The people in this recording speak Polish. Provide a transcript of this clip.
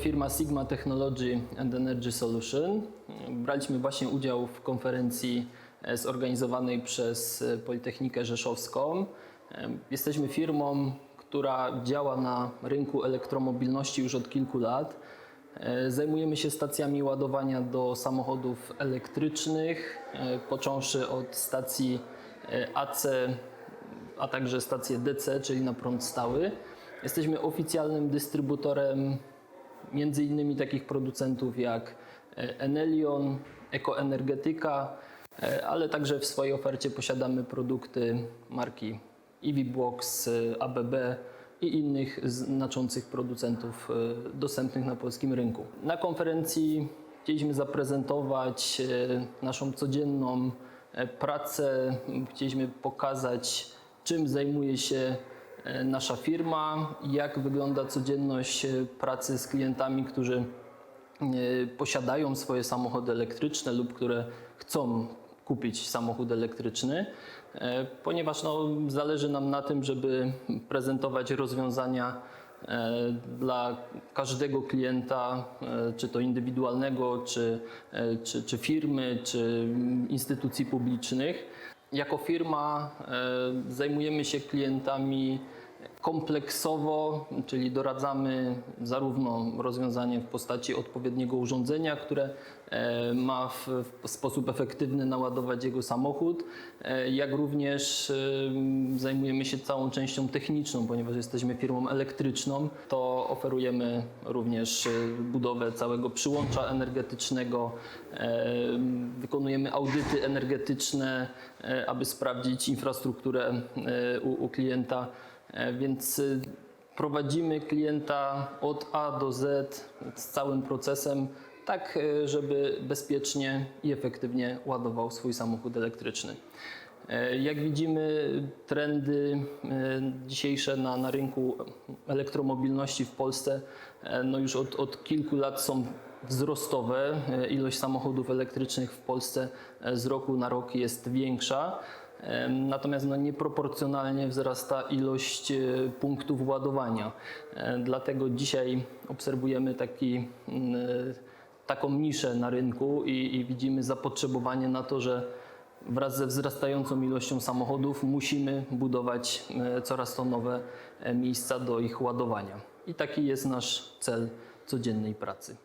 firma Sigma Technology and Energy Solution. Braliśmy właśnie udział w konferencji e, zorganizowanej przez e, Politechnikę Rzeszowską. E, Jesteśmy firmą, która działa na rynku elektromobilności już od kilku lat. E, Zajmujemy się stacjami ładowania do samochodów elektrycznych, e, począwszy od stacji e, AC a także stację DC, czyli na prąd stały. Jesteśmy oficjalnym dystrybutorem między innymi takich producentów jak e, Enelion, Ekoenergetyka, e, ale także w swojej ofercie posiadamy produkty marki EVBox, e, ABB i innych znaczących producentów dostępnych na polskim rynku. Na konferencji chcieliśmy zaprezentować naszą codzienną pracę, chcieliśmy pokazać czym zajmuje się nasza firma, jak wygląda codzienność e, pracy z klientami, którzy e, posiadają swoje samochody elektryczne lub które chcą kupić samochód elektryczny, e, ponieważ no, zależy nam na tym, żeby prezentować rozwiązania e, dla każdego klienta, e, czy to indywidualnego, czy, e, czy, czy firmy, czy instytucji publicznych. Jako firma e, zajmujemy się klientami kompleksowo, czyli doradzamy zarówno rozwiązanie w postaci odpowiedniego urządzenia, które e, ma w, sposób efektywny naładować jego samochód, e, jak również zajmujemy się całą częścią techniczną, ponieważ jesteśmy firmą elektryczną, to oferujemy również budowę całego przyłącza energetycznego, wykonujemy audyty energetyczne, e, aby sprawdzić infrastrukturę e, u, u klienta. E, Więc prowadzimy klienta od A do Z z całym procesem, tak żeby bezpiecznie i efektywnie ładował swój samochód elektryczny. E, Jak widzimy, trendy e, dzisiejsze na, na rynku elektromobilności w Polsce e, no już od, od kilku lat są wzrostowe. Ilość samochodów elektrycznych w Polsce z roku na rok jest większa. Natomiast no, nieproporcjonalnie wzrasta ilość punktów ładowania. Dlatego dzisiaj obserwujemy taki, mm, taką niszę na rynku i, i widzimy zapotrzebowanie na to, że wraz ze wzrastającą ilością samochodów musimy budować e, coraz to nowe e, miejsca do ich ładowania. I taki jest nasz cel codziennej pracy.